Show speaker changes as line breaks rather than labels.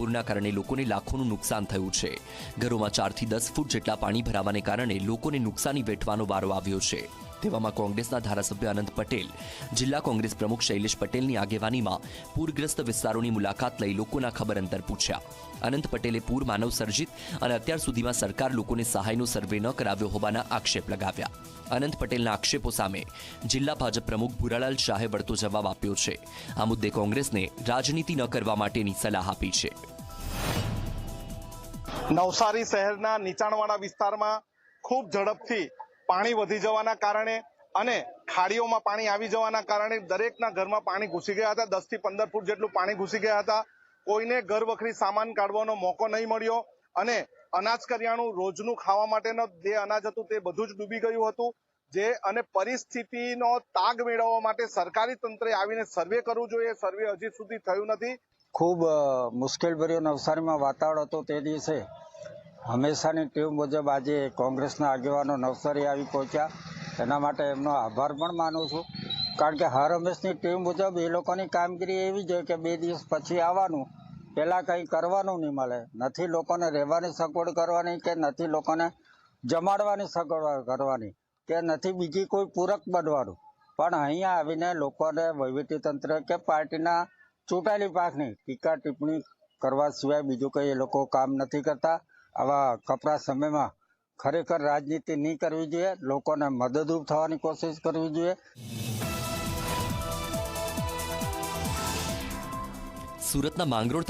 પૂરના કારણે લોકોને લાખોનું નુકસાન થયું છે. ઘરોમાં ચારથી દસ ફૂટ જેટલા પાણી ભરાવાને કારણે લોકોને નુકસાની વેઠવાનો વારો આવ્યો છે. તેવામાં કોંગ્રેસના ધારાસભ્ય અનંત પટેલ, જિલ્લા કોંગ્રેસ પ્રમુખ શૈલેષ પટેલની આગેવાનીમાં પૂરગ્રસ્ત વિસ્તારોની મુલાકાત લઈ લોકોના ખબર અંતર પૂછ્યા. અનંત પટેલે પૂર માનવ સર્જિત અને અત્યાર સુધીમાં સરકાર લોકોને સહાયનો સર્વે ન કરાવ્યો હોવાના આક્ષેપ લગાવ્યા. અનંત પટેલના આક્ષેપો સામે જિલ્લા ભાજપ પ્રમુખ ભુરાલાલ શાહે વળતો જવાબ આપ્યો છે. આ મુદ્દે કોંગ્રેસને રાજનીતિ ન કરવા માટેની સલાહ આપી છે.
નવસારી શહેરના નીચાણવાળા વિસ્તારમાં ખૂબ ઝડપથી પાણી વધી જવાના કારણે અને ખાડીઓમાં પાણી આવી જવાના કારણે દરેકના ઘરમાં પાણી ઘૂસી ગયા હતા. દસથી પંદર ફૂટ જેટલું પાણી ઘૂસી ગયા હતા. કોઈને ઘર વખરી સામાન કાઢવાનો મોકો નહીં મળ્યો અને અનાજ કરિયાણું રોજનું ખાવા માટેનો જે અનાજ હતું તે બધું જ ડૂબી ગયું હતું. જે અને પરિસ્થિતિનો તાગ મેળવવા માટે સરકારી તંત્રે આવીને સર્વે કરવું જોઈએ. સર્વે હજી સુધી થયું નથી.
ખૂબ મુશ્કેલભર્યો નવસારીમાં વાતાવરણ હતો તે દિવસે. હંમેશાની ટીમ મુજબ આજે કોંગ્રેસના આગેવાનો નવસારી આવી પહોંચ્યા. એના માટે એમનો આભાર પણ માનું છું. કારણ કે હર હંમેશની ટીમ મુજબ એ લોકોની કામગીરી એવી છે કે બે દિવસ પછી આવવાનું. પહેલાં કંઈ કરવાનું નહીં મળે. નથી લોકોને રહેવાની સગવડ કરવાની કે નથી લોકોને જમાડવાની સગવડ કરવાની કે નથી બીજી કોઈ પૂરક બનવાનું. પણ અહીંયા આવીને લોકોને વહીવટીતંત્ર કે પાર્ટીના ચૂંટાયેલી પાકની ટીકા ટિપ્પણી કરવા સિવાય બીજું કંઈ એ લોકો કામ નથી કરતા. આવા કપરા સમયમાં ખરેખર રાજનીતિ નહીં કરવી જોઈએ. લોકોને મદદરૂપ થવાની કોશિશ કરવી જોઈએ.
સુરતના માંગરોળ